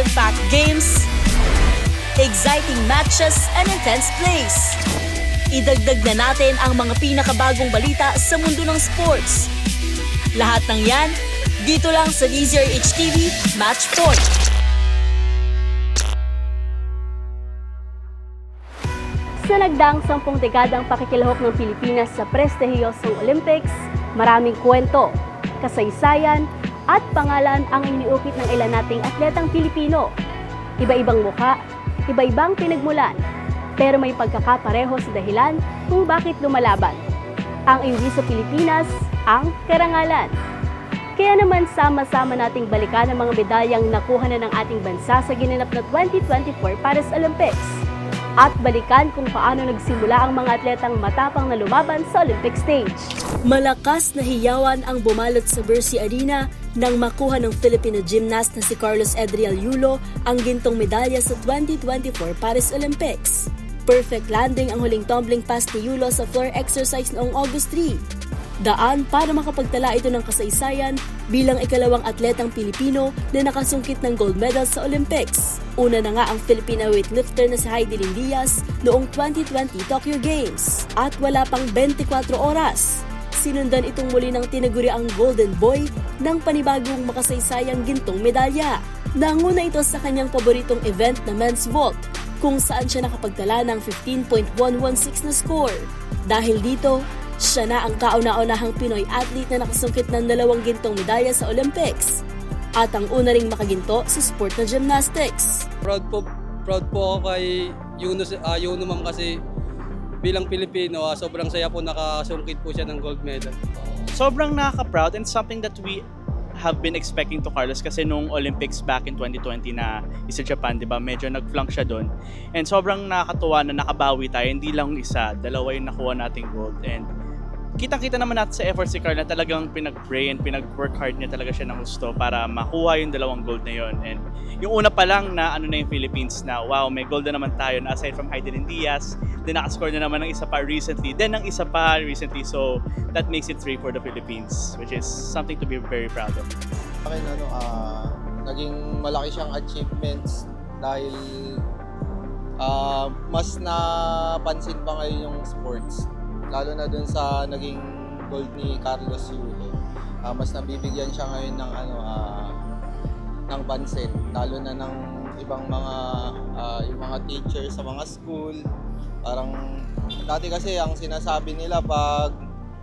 action-packed games, exciting matches, and intense plays. Idagdag na natin ang mga pinakabagong balita sa mundo ng sports. Lahat ng yan, dito lang sa Easier HTV Match Point. Sa nagdaang sampung dekadang pakikilahok ng Pilipinas sa prestihiyosong Olympics, maraming kwento, kasaysayan, at pangalan ang iniukit ng ilan nating atletang Pilipino. Iba-ibang mukha, iba-ibang pinagmulan, pero may pagkakapareho sa dahilan kung bakit lumalaban. Ang iwi sa Pilipinas, ang karangalan. Kaya naman sama-sama nating balikan ang mga medalyang nakuha na ng ating bansa sa ginanap na 2024 Paris Olympics at balikan kung paano nagsimula ang mga atletang matapang na lumaban sa Olympic stage. Malakas na hiyawan ang bumalot sa Bercy Arena nang makuha ng Filipino gymnast na si Carlos Edriel Yulo ang gintong medalya sa 2024 Paris Olympics. Perfect landing ang huling tumbling pass ni Yulo sa floor exercise noong August 3. Daan para makapagtala ito ng kasaysayan bilang ikalawang atletang Pilipino na nakasungkit ng gold medal sa Olympics. Una na nga ang Filipina weightlifter na si Heidi Diaz noong 2020 Tokyo Games at wala pang 24 oras. Sinundan itong muli ng tinaguri ang Golden Boy ng panibagong makasaysayang gintong medalya. Nanguna ito sa kanyang paboritong event na men's vault kung saan siya nakapagtala ng 15.116 na score. Dahil dito, siya na ang kauna-unahang Pinoy athlete na nakasungkit ng dalawang gintong medalya sa Olympics at ang una ring makaginto sa sport na gymnastics. proud po proud po ako kay Yuno uh, Yuno ma'am kasi bilang Pilipino ah, sobrang saya po nakasungkit po siya ng gold medal. sobrang nakaka-proud and something that we have been expecting to Carlos kasi nung Olympics back in 2020 na isa Japan, di ba? Medyo nag-flunk siya doon. And sobrang nakakatuwa na nakabawi tayo. Hindi lang isa, dalawa yung nakuha nating gold. And kita-kita naman natin sa effort si Carl na talagang pinag-pray and pinag-work hard niya talaga siya ng gusto para makuha yung dalawang gold na yon. And yung una pa lang na ano na yung Philippines na wow, may gold na naman tayo na aside from Hayden Diaz, then nakascore na naman ng isa pa recently, then ng isa pa recently. So that makes it three for the Philippines, which is something to be very proud of. akin ano, ah, naging malaki siyang achievements dahil ah, mas napansin pa ngayon yung sports. Lalo na dun sa naging gold ni Carlos Yulo. Ah, mas nabibigyan siya ngayon ng ano ah, ng pansin. Lalo na ng ibang mga ah, yung mga teachers sa mga school. Parang dati kasi ang sinasabi nila pag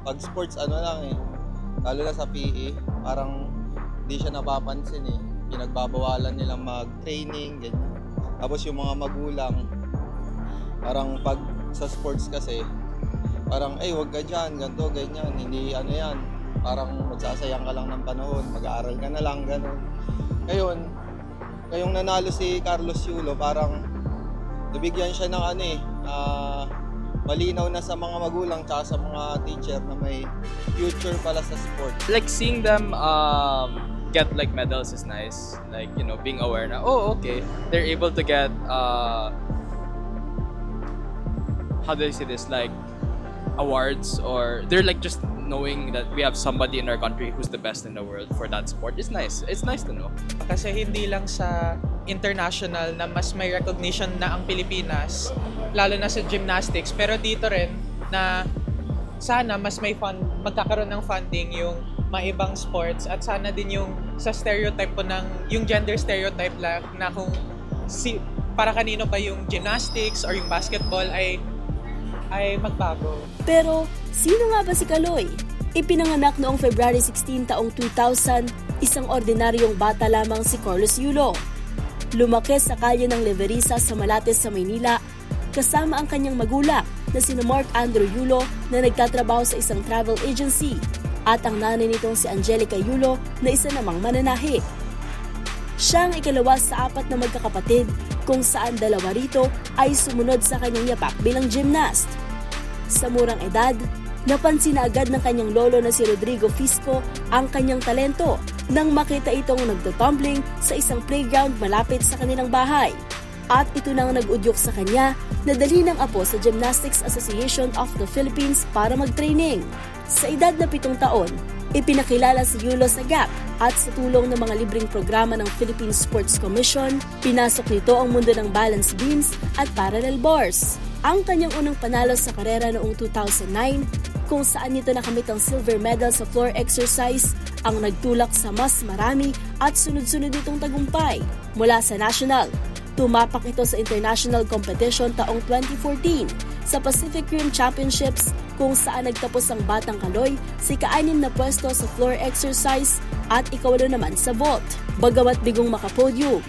pag sports ano lang eh. Lalo na sa PE, parang hindi siya napapansin eh. Pinagbabawalan nilang mag-training, ganyan. Tapos yung mga magulang, parang pag sa sports kasi, parang, eh, wag ka dyan, ganito, ganyan, hindi ano yan. Parang magsasayang ka lang ng panahon, mag-aaral ka na lang, gano'n. Ngayon, ngayong nanalo si Carlos Yulo, parang nabigyan siya ng ano eh, ah, malinaw na sa mga magulang tsaka sa mga teacher na may future pala sa sport. like seeing them um, get like medals is nice. Like you know, being aware na oh okay, they're able to get uh, how do I say this like awards or they're like just knowing that we have somebody in our country who's the best in the world for that sport. It's nice. It's nice to know. Kasi hindi lang sa international na mas may recognition na ang Pilipinas, lalo na sa gymnastics, pero dito rin na sana mas may fund, magkakaroon ng funding yung mga ibang sports at sana din yung sa stereotype po ng yung gender stereotype lang na kung si para kanino pa yung gymnastics or yung basketball ay ay magbago. Pero sino nga ba si Kaloy? Ipinanganak noong February 16 taong 2000, isang ordinaryong bata lamang si Carlos Yulo. Lumaki sa kalye ng Leverisa sa Malates sa Maynila kasama ang kanyang magulang na sina Mark Andrew Yulo na nagtatrabaho sa isang travel agency at ang nanay nitong si Angelica Yulo na isa namang mananahi. Siya ang ikalawa sa apat na magkakapatid kung saan dalawa rito ay sumunod sa kanyang yapak bilang gymnast. Sa murang edad, napansin na agad ng kanyang lolo na si Rodrigo Fisco ang kanyang talento nang makita itong nagtutumbling sa isang playground malapit sa kanilang bahay. At ito nang nag-udyok sa kanya na dali ng apo sa Gymnastics Association of the Philippines para mag-training. Sa edad na pitong taon, Ipinakilala si Yulo sa GAP at sa tulong ng mga libreng programa ng Philippine Sports Commission, pinasok nito ang mundo ng balance beams at parallel bars. Ang kanyang unang panalo sa karera noong 2009 kung saan nito nakamit ang silver medal sa floor exercise ang nagtulak sa mas marami at sunod-sunod nitong tagumpay. Mula sa national, tumapak ito sa international competition taong 2014 sa Pacific Rim Championships kung saan nagtapos ang Batang Kaloy si kaanim na pwesto sa floor exercise at ikawalo naman sa vault. Bagamat bigong makapodium,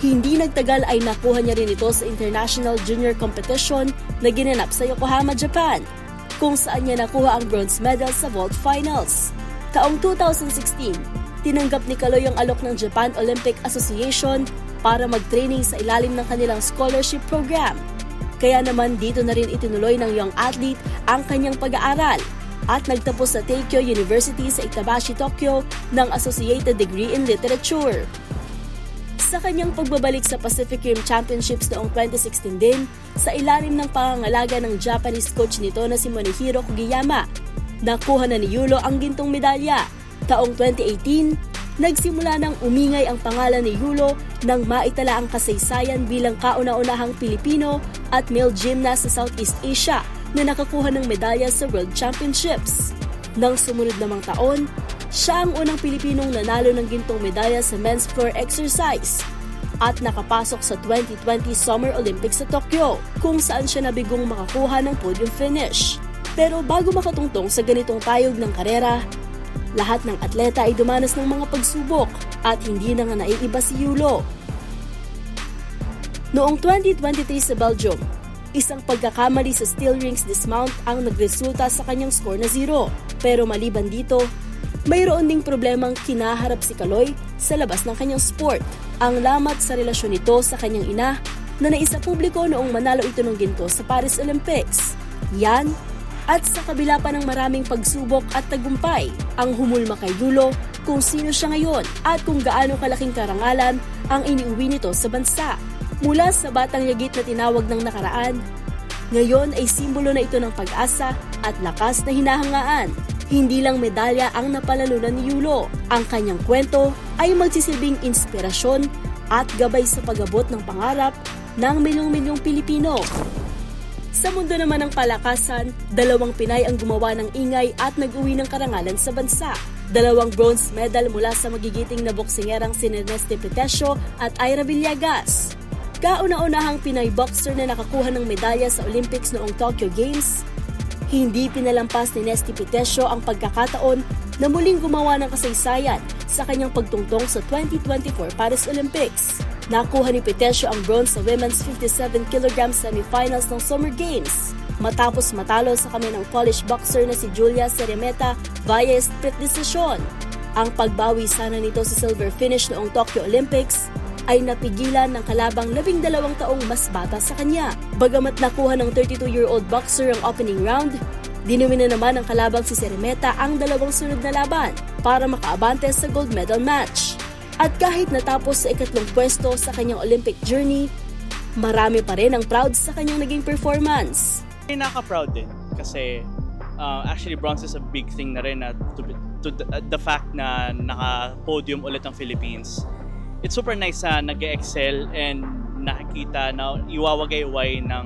hindi nagtagal ay nakuha niya rin ito sa International Junior Competition na ginanap sa Yokohama, Japan, kung saan niya nakuha ang bronze medal sa vault finals. Taong 2016, tinanggap ni Kaloy ang alok ng Japan Olympic Association para mag-training sa ilalim ng kanilang scholarship program. Kaya naman dito na rin itinuloy ng young athlete ang kanyang pag-aaral at nagtapos sa Teikyo University sa Itabashi, Tokyo ng Associated Degree in Literature. Sa kanyang pagbabalik sa Pacific Rim Championships noong 2016 din, sa ilalim ng pangangalaga ng Japanese coach nito na si Monihiro Kugiyama, nakuha na ni Yulo ang gintong medalya. Taong 2018, nagsimula ng umingay ang pangalan ni Yulo nang maitala ang kasaysayan bilang kauna-unahang Pilipino at male gymnast sa Southeast Asia na nakakuha ng medalya sa World Championships. Nang sumunod namang taon, siya ang unang Pilipinong nanalo ng gintong medalya sa men's floor exercise at nakapasok sa 2020 Summer Olympics sa Tokyo kung saan siya nabigong makakuha ng podium finish. Pero bago makatungtong sa ganitong tayog ng karera, lahat ng atleta ay dumanas ng mga pagsubok at hindi na nga naiiba si Yulo. Noong 2023 sa Belgium, isang pagkakamali sa steel rings dismount ang nagresulta sa kanyang score na zero. Pero maliban dito, mayroon ding problemang kinaharap si Kaloy sa labas ng kanyang sport. Ang lamat sa relasyon nito sa kanyang ina na naisa publiko noong manalo ito ng ginto sa Paris Olympics. Yan at sa kabila pa ng maraming pagsubok at tagumpay, ang humulma kay Yulo kung sino siya ngayon at kung gaano kalaking karangalan ang iniuwi nito sa bansa. Mula sa batang yagit na tinawag ng nakaraan, ngayon ay simbolo na ito ng pag-asa at lakas na hinahangaan. Hindi lang medalya ang napalalunan ni Yulo. Ang kanyang kwento ay magsisilbing inspirasyon at gabay sa pagabot ng pangarap ng milyong-milyong Pilipino. Sa mundo naman ng palakasan, dalawang Pinay ang gumawa ng ingay at nag-uwi ng karangalan sa bansa. Dalawang bronze medal mula sa magigiting na boksingerang si Erneste Petesio at Ira Villegas. Kauna-unahang Pinay boxer na nakakuha ng medalya sa Olympics noong Tokyo Games, hindi pinalampas ni Nesty Petesio ang pagkakataon na muling gumawa ng kasaysayan sa kanyang pagtungtong sa 2024 Paris Olympics. Nakuha ni Petesio ang bronze sa women's 57 kg semifinals ng Summer Games matapos matalo sa kami ng Polish boxer na si Julia Ceremeta via split decision. Ang pagbawi sana nito sa silver finish noong Tokyo Olympics ay napigilan ng kalabang labing dalawang taong mas bata sa kanya. Bagamat nakuha ng 32-year-old boxer ang opening round, dinumi na naman ng kalabang si Ceremeta ang dalawang sunod na laban para makaabante sa gold medal match. At kahit natapos sa ikatlong pwesto sa kanyang Olympic journey, marami pa rin ang proud sa kanyang naging performance. Ay, Nakaka-proud din kasi uh, actually bronze is a big thing na rin na to, to the, the fact na naka-podium ulit ang Philippines. It's super nice na nag excel and nakikita na iwawagay-way ng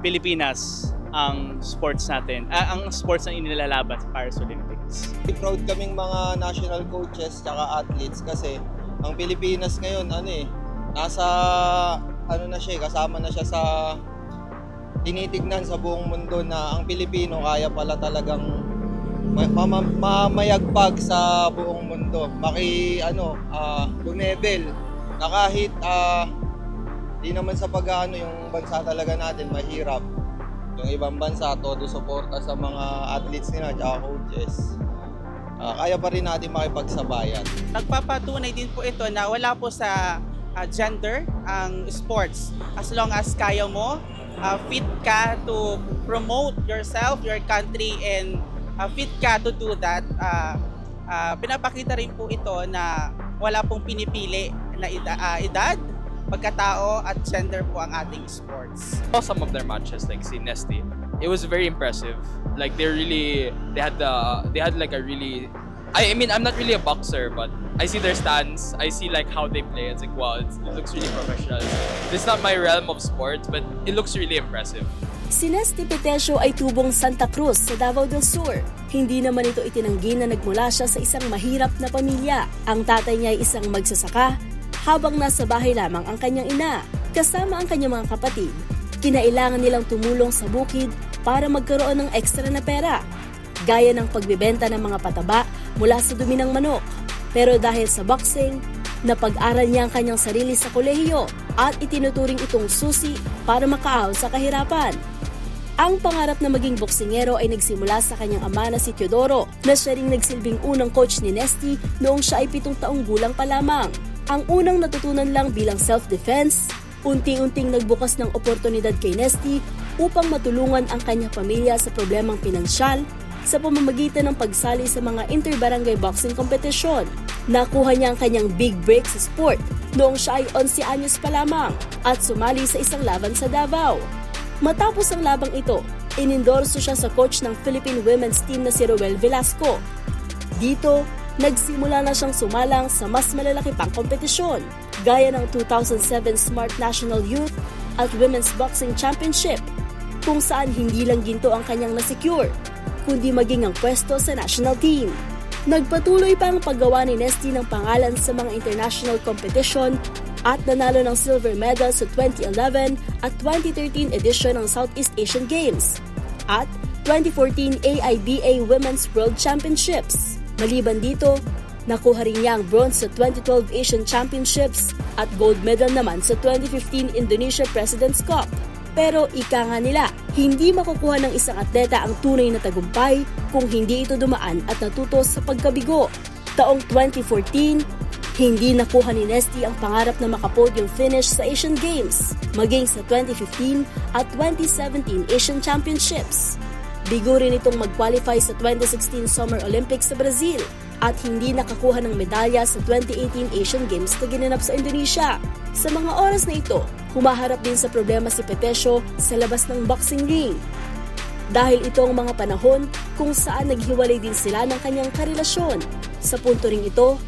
Pilipinas ang sports natin, ah, ang sports na inilalaban sa Paris Olympics. Proud kaming mga national coaches tsaka athletes kasi ang Pilipinas ngayon ano eh nasa ano na siya eh, kasama na siya sa tinitignan sa buong mundo na ang Pilipino kaya pala talagang ma- ma- mamayagpag sa buong mundo. Maki ano ah lumevel na kahit ah di naman sa pag-ano yung bansa talaga natin mahirap. Yung ibang bansa todo suporta sa mga athletes nila at coaches. Ah, kaya pa rin natin makipagsabayan. Nagpapatunay din po ito na wala po sa ah, gender ang sports. As long as kaya mo, ah, fit ka to promote yourself, your country, and ah, fit ka to do that, ah, ah, pinapakita rin po ito na wala pong pinipili na eda- ah, edad, pagkatao at gender po ang ating sports. saw some of their matches, like si Nesty. It was very impressive. Like they really, they had the, they had like a really I, I mean, I'm not really a boxer, but I see their stance. I see like how they play. It's like wow, it's, it looks really professional. It's not my realm of sports, but it looks really impressive. Si Nesty Petesio ay tubong Santa Cruz sa Davao del Sur. Hindi naman ito itinanggi na nagmula siya sa isang mahirap na pamilya. Ang tatay niya ay isang magsasaka, habang nasa bahay lamang ang kanyang ina, kasama ang kanyang mga kapatid. Kinailangan nilang tumulong sa bukid para magkaroon ng ekstra na pera, gaya ng pagbebenta ng mga pataba mula sa dumi ng manok. Pero dahil sa boxing, napag-aral niya ang kanyang sarili sa kolehiyo at itinuturing itong susi para makaahon sa kahirapan. Ang pangarap na maging boksingero ay nagsimula sa kanyang ama na si Teodoro na siya ring nagsilbing unang coach ni Nesty noong siya ay pitong taong gulang pa lamang. Ang unang natutunan lang bilang self-defense, unti-unting nagbukas ng oportunidad kay Nesty upang matulungan ang kanyang pamilya sa problemang pinansyal sa pamamagitan ng pagsali sa mga inter-barangay boxing kompetisyon. Nakuha niya ang kanyang big break sa sport noong siya ay 11 anyos pa lamang at sumali sa isang laban sa Davao. Matapos ang labang ito, inendorso siya sa coach ng Philippine women's team na si Roel Velasco. Dito, nagsimula na siyang sumalang sa mas malalaki pang kompetisyon, gaya ng 2007 Smart National Youth at Women's Boxing Championship, kung saan hindi lang ginto ang kanyang nasecure, kundi maging ang pwesto sa national team. Nagpatuloy pa ang paggawa ni Nesty ng pangalan sa mga international competition at nanalo ng silver medal sa 2011 at 2013 edition ng Southeast Asian Games at 2014 AIBA Women's World Championships. Maliban dito, nakuha rin niya ang bronze sa 2012 Asian Championships at gold medal naman sa 2015 Indonesia President's Cup. Pero ika nga nila, hindi makukuha ng isang atleta ang tunay na tagumpay kung hindi ito dumaan at natuto sa pagkabigo. Taong 2014, hindi nakuha ni Nesty ang pangarap na makapodium finish sa Asian Games, maging sa 2015 at 2017 Asian Championships. Bigo rin itong mag-qualify sa 2016 Summer Olympics sa Brazil at hindi nakakuha ng medalya sa 2018 Asian Games na ginanap sa Indonesia. Sa mga oras na ito, humaharap din sa problema si Petesio sa labas ng boxing ring. Dahil ito ang mga panahon kung saan naghiwalay din sila ng kanyang karelasyon. Sa punto ring ito,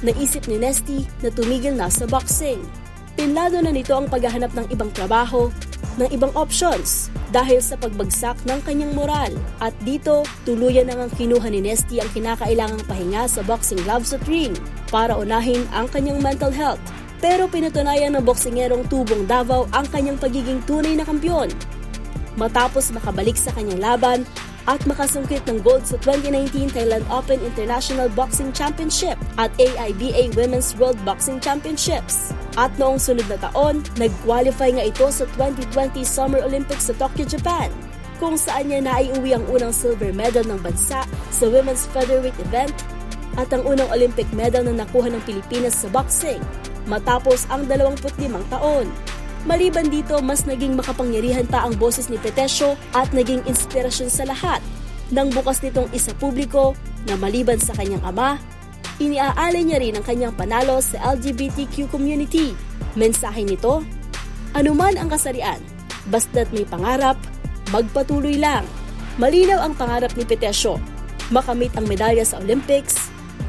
naisip ni Nesty na tumigil na sa boxing. Pinlado na nito ang paghahanap ng ibang trabaho, ng ibang options dahil sa pagbagsak ng kanyang moral. At dito, tuluyan na ngang kinuha ni Nesty ang kinakailangang pahinga sa boxing gloves at ring para unahin ang kanyang mental health. Pero pinatunayan ng boksingerong tubong Davao ang kanyang pagiging tunay na kampyon. Matapos makabalik sa kanyang laban at makasungkit ng gold sa 2019 Thailand Open International Boxing Championship at AIBA Women's World Boxing Championships. At noong sunod na taon, nag-qualify nga ito sa 2020 Summer Olympics sa Tokyo, Japan kung saan niya naiuwi ang unang silver medal ng bansa sa women's featherweight event at ang unang Olympic medal na nakuha ng Pilipinas sa boxing matapos ang 25 taon. Maliban dito, mas naging makapangyarihan pa ang boses ni Petesio at naging inspirasyon sa lahat nang bukas nitong isa publiko na maliban sa kanyang ama, iniaalay niya rin ang kanyang panalo sa LGBTQ community. Mensahe nito, anuman ang kasarian, basta't may pangarap, magpatuloy lang. Malinaw ang pangarap ni Petesio, makamit ang medalya sa Olympics,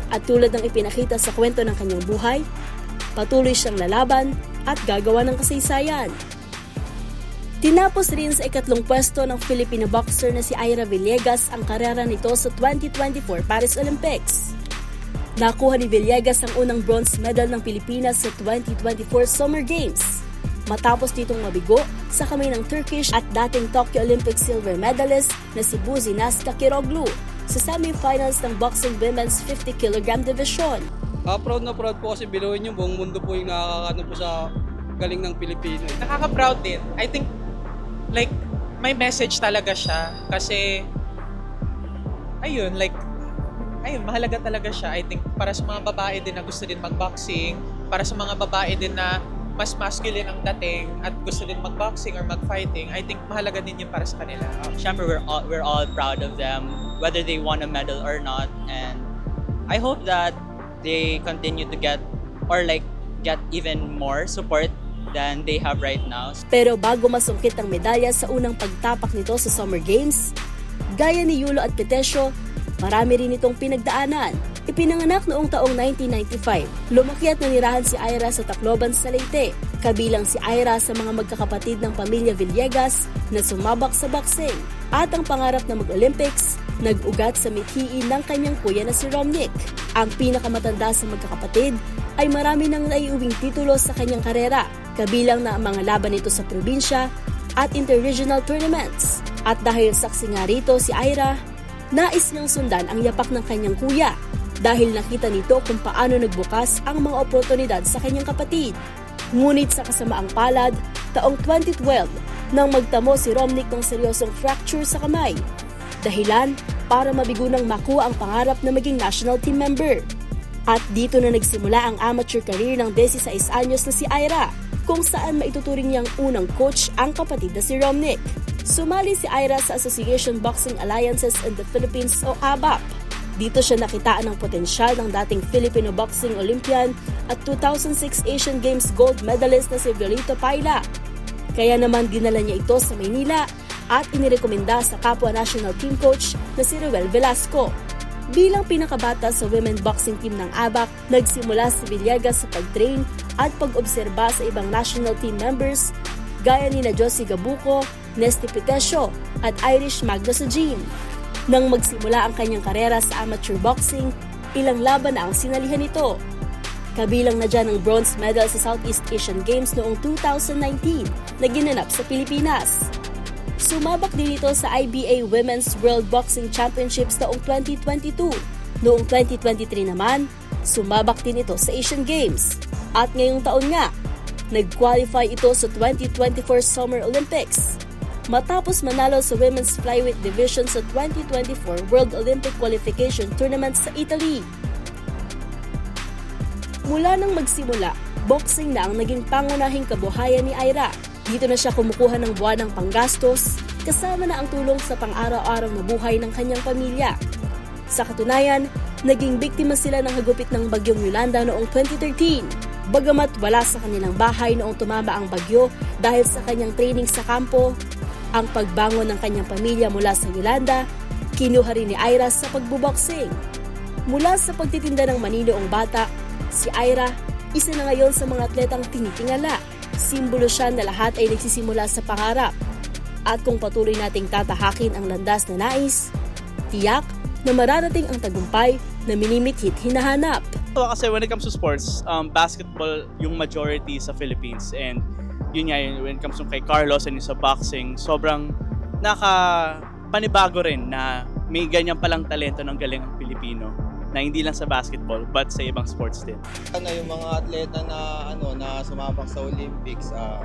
at tulad ng ipinakita sa kwento ng kanyang buhay, patuloy siyang lalaban at gagawa ng kasaysayan. Tinapos rin sa ikatlong pwesto ng Filipino boxer na si Ira Villegas ang karera nito sa 2024 Paris Olympics. Nakuha ni Villegas ang unang bronze medal ng Pilipinas sa 2024 Summer Games. Matapos ditong mabigo sa kamay ng Turkish at dating Tokyo Olympic silver medalist na si Buzi Nazca Kiroglu sa semifinals ng boxing women's 50 kg division. Ah, proud na proud po kasi biluin yung buong mundo po yung nakakano po sa galing ng Pilipino. eh. Nakaka-proud din. I think, like, may message talaga siya. Kasi, ayun, like, ayun, mahalaga talaga siya. I think, para sa mga babae din na gusto din mag-boxing, para sa mga babae din na mas masculine ang dating at gusto din mag-boxing or mag-fighting, I think mahalaga din yun para sa kanila. Siyempre, we're all, we're all proud of them, whether they won a medal or not. And I hope that they continue to get, or like, get even more support than they have right now. Pero bago masungkit ang medalya sa unang pagtapak nito sa Summer Games, gaya ni Yulo at Petesio, marami rin itong pinagdaanan. Ipinanganak noong taong 1995. Lumaki at nanirahan si Ira sa Tacloban sa Leyte. Kabilang si Ira sa mga magkakapatid ng pamilya Villegas na sumabak sa boxing. At ang pangarap na mag-Olympics, nag-ugat sa mithiin ng kanyang kuya na si Romnick. Ang pinakamatanda sa magkakapatid ay marami nang naiuwing titulo sa kanyang karera, kabilang na ang mga laban nito sa probinsya at interregional tournaments. At dahil saksi nga rito si Ira, nais niyang sundan ang yapak ng kanyang kuya dahil nakita nito kung paano nagbukas ang mga oportunidad sa kanyang kapatid. Ngunit sa kasamaang palad, taong 2012, nang magtamo si Romnick ng seryosong fracture sa kamay. Dahilan para mabigo nang makuha ang pangarap na maging national team member. At dito na nagsimula ang amateur career ng 16 anyos na si Ira, kung saan maituturing niyang unang coach ang kapatid na si Romnick. Sumali si Ira sa Association Boxing Alliances in the Philippines o ABAP. Dito siya nakitaan ng potensyal ng dating Filipino boxing Olympian at 2006 Asian Games gold medalist na si Violito Paila. Kaya naman dinala niya ito sa Maynila at inirekomenda sa kapwa national team coach na si Ruel Velasco. Bilang pinakabata sa women boxing team ng ABAC, nagsimula si Villegas sa pag-train at pag-obserba sa ibang national team members gaya ni na Josie Gabuco, Nesty Pitesio at Irish Magno sa gym. Nang magsimula ang kanyang karera sa amateur boxing, ilang laban na ang sinalihan nito. Kabilang na dyan ang bronze medal sa Southeast Asian Games noong 2019 na ginanap sa Pilipinas. Sumabak din ito sa IBA Women's World Boxing Championships noong 2022. Noong 2023 naman, sumabak din ito sa Asian Games. At ngayong taon nga, nag-qualify ito sa 2024 Summer Olympics. Matapos manalo sa Women's Flyweight Division sa 2024 World Olympic Qualification Tournament sa Italy. Mula nang magsimula, boxing na ang naging pangunahing kabuhayan ni Ira. Dito na siya kumukuha ng buwan ng panggastos, kasama na ang tulong sa pang-araw-araw na buhay ng kanyang pamilya. Sa katunayan, naging biktima sila ng hagupit ng bagyong Yolanda noong 2013. Bagamat wala sa kanilang bahay noong tumama ang bagyo dahil sa kanyang training sa kampo, ang pagbangon ng kanyang pamilya mula sa Yolanda, kinuha rin ni Ira sa pagbuboxing. Mula sa pagtitinda ng maninoong bata, si Ira, isa na ngayon sa mga atletang tinitingala. Simbolo siya na lahat ay nagsisimula sa pangarap. At kung patuloy nating tatahakin ang landas na nais, tiyak na mararating ang tagumpay na minimithit hinahanap. So, kasi when it comes to sports, um, basketball yung majority sa Philippines and yun nga when it comes to kay Carlos and sa boxing, sobrang nakapanibago rin na may ganyan palang talento ng galing ang Pilipino na hindi lang sa basketball but sa ibang sports din. Ano yung mga atleta na ano na sumabak sa Olympics, ah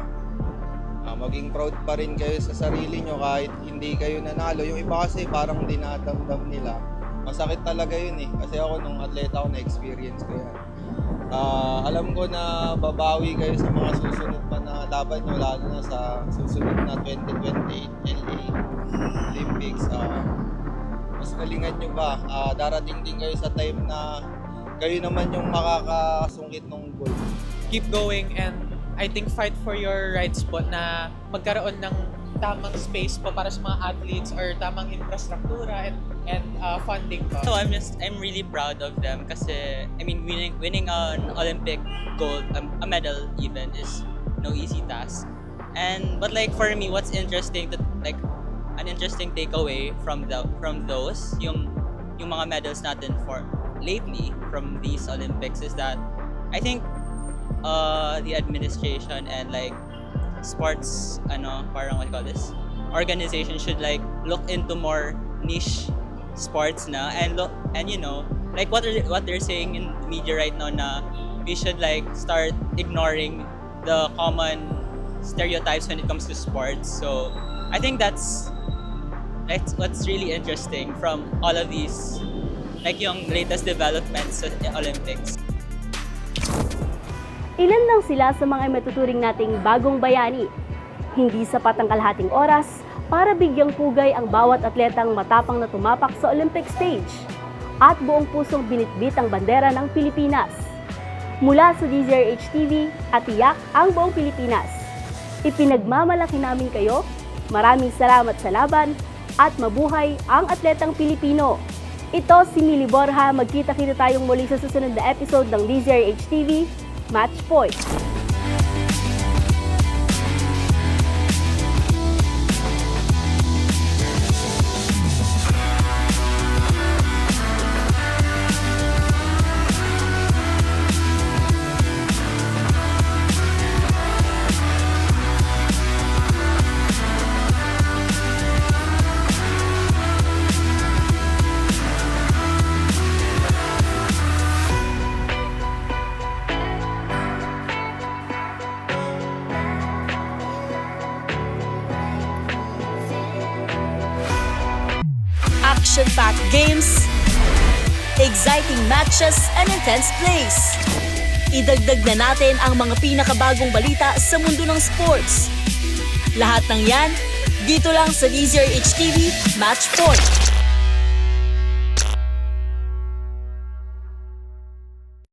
ah, maging proud pa rin kayo sa sarili nyo kahit hindi kayo nanalo. Yung iba kasi parang dinadamdam nila. Masakit talaga yun eh. Kasi ako nung atleta ako na-experience ko yan. Ah, alam ko na babawi kayo sa mga susunod pa na laban nyo, lalo na sa susunod na 2028 LA galingan nyo ba? Ah, darating din kayo sa time na kayo naman yung makakasungkit ng goal. Keep going and I think fight for your rights po na magkaroon ng tamang space po para sa mga athletes or tamang infrastruktura and and uh, funding po. So I'm just I'm really proud of them kasi I mean winning winning an Olympic gold um, a medal even is no easy task. And but like for me what's interesting that like an interesting takeaway from the from those yung yung mga medals natin for lately from these Olympics is that I think uh the administration and like sports ano parang what you call this organization should like look into more niche sports na and look and you know like what are what they're saying in media right now na we should like start ignoring the common stereotypes when it comes to sports. So i think that's that's what's really interesting from all of these like yung latest developments sa olympics Ilan lang sila sa mga matuturing nating bagong bayani. Hindi sapat ang kalahating oras para bigyang pugay ang bawat atletang matapang na tumapak sa Olympic stage at buong pusong binitbit ang bandera ng Pilipinas. Mula sa DZRH TV at tiyak ang buong Pilipinas. Ipinagmamalaki namin kayo. Maraming salamat sa laban at mabuhay ang atletang Pilipino. Ito si Mili Borja. Magkita-kita tayong muli sa susunod na episode ng DZRH TV, Match Point. Matches, and intense plays. Idagdag na natin ang mga pinakabagong balita sa mundo ng sports. Lahat ng yan, dito lang sa DZRH TV Match Point.